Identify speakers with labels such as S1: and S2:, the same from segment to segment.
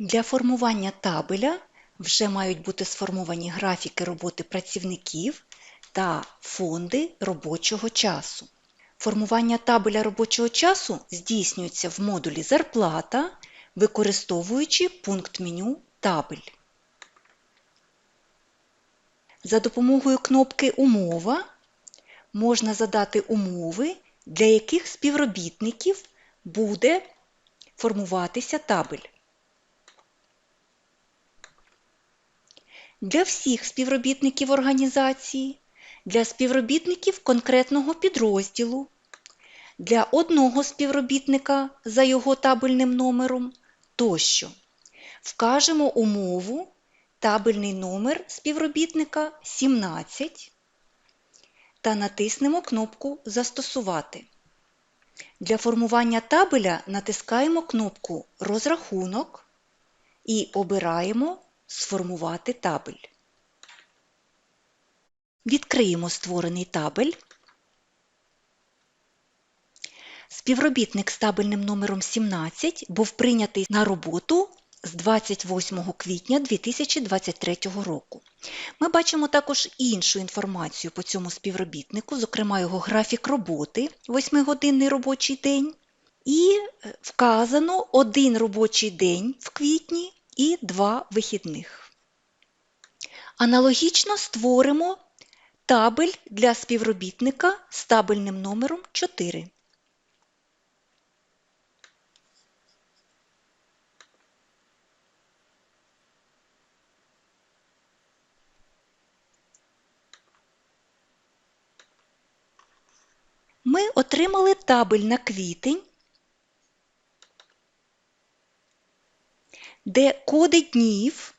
S1: Для формування табеля вже мають бути сформовані графіки роботи працівників та фонди робочого часу. Формування табеля робочого часу здійснюється в модулі Зарплата, використовуючи пункт меню Табель. За допомогою кнопки Умова можна задати умови, для яких співробітників буде формуватися табель. Для всіх співробітників організації, для співробітників конкретного підрозділу, для одного співробітника за його табельним номером тощо. Вкажемо умову табельний номер співробітника 17 та натиснемо кнопку Застосувати. Для формування табеля натискаємо кнопку Розрахунок і обираємо Сформувати табель. Відкриємо створений табель. Співробітник з табельним номером 17 був прийнятий на роботу з 28 квітня 2023 року. Ми бачимо також іншу інформацію по цьому співробітнику, зокрема його графік роботи, 8-годинний робочий день, і вказано один робочий день в квітні і два вихідних. Аналогічно створимо табель для співробітника з табельним номером 4. Ми отримали табель на квітень, де коди днів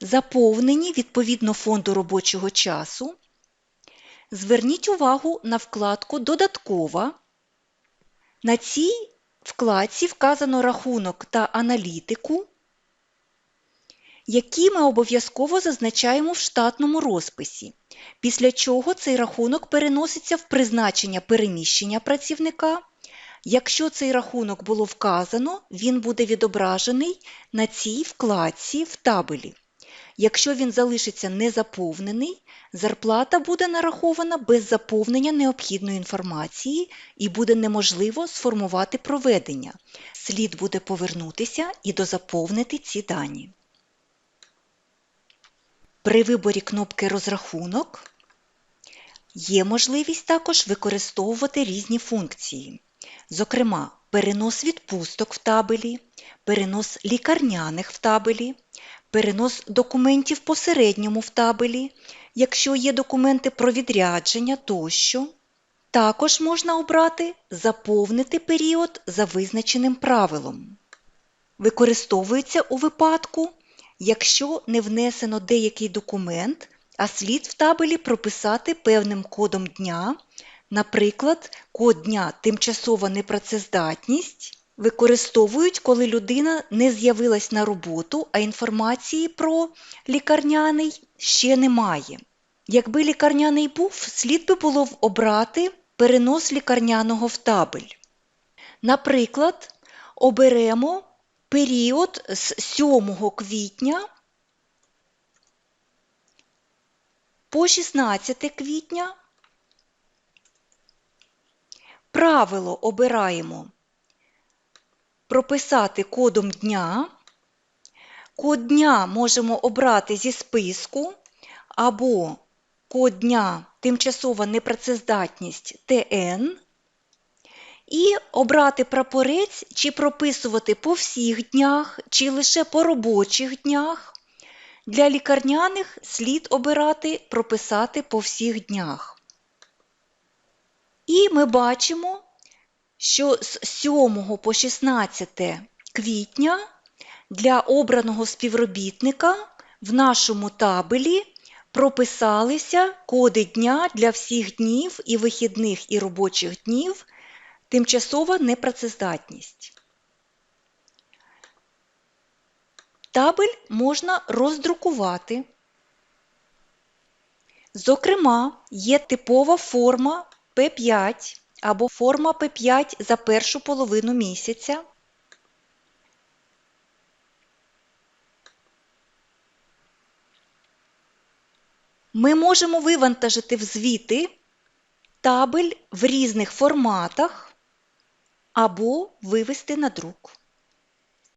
S1: заповнені відповідно фонду робочого часу. Зверніть увагу на вкладку Додаткова. На цій вкладці вказано рахунок та аналітику, які ми обов'язково зазначаємо в штатному розписі, після чого цей рахунок переноситься в призначення переміщення працівника. Якщо цей рахунок було вказано, він буде відображений на цій вкладці в табелі. Якщо він залишиться незаповнений, зарплата буде нарахована без заповнення необхідної інформації і буде неможливо сформувати проведення. Слід буде повернутися і дозаповнити ці дані. При виборі кнопки Розрахунок є можливість також використовувати різні функції, зокрема, перенос відпусток в табелі, перенос лікарняних в табелі, перенос документів посередньому в табелі, якщо є документи про відрядження тощо. Також можна обрати Заповнити період за визначеним правилом. Використовується у випадку, якщо не внесено деякий документ, а слід в табелі прописати певним кодом дня, наприклад, код дня тимчасова непрацездатність використовують, коли людина не з'явилась на роботу, а інформації про лікарняний ще немає. Якби лікарняний був, слід би було обрати перенос лікарняного в табель. Наприклад, оберемо період з 7 квітня по 16 квітня. Правило обираємо прописати кодом дня. Код дня можемо обрати зі списку або код дня тимчасова непрацездатність ТН. І обрати прапорець, чи прописувати по всіх днях, чи лише по робочих днях. Для лікарняних слід обирати прописати по всіх днях. І ми бачимо, що з 7 по 16 квітня для обраного співробітника в нашому табелі прописалися коди дня для всіх днів і вихідних і робочих днів тимчасова непрацездатність. Табель можна роздрукувати. Зокрема, є типова форма П5 або форма П5 за першу половину місяця. Ми можемо вивантажити в звіти табель в різних форматах або вивести на друк.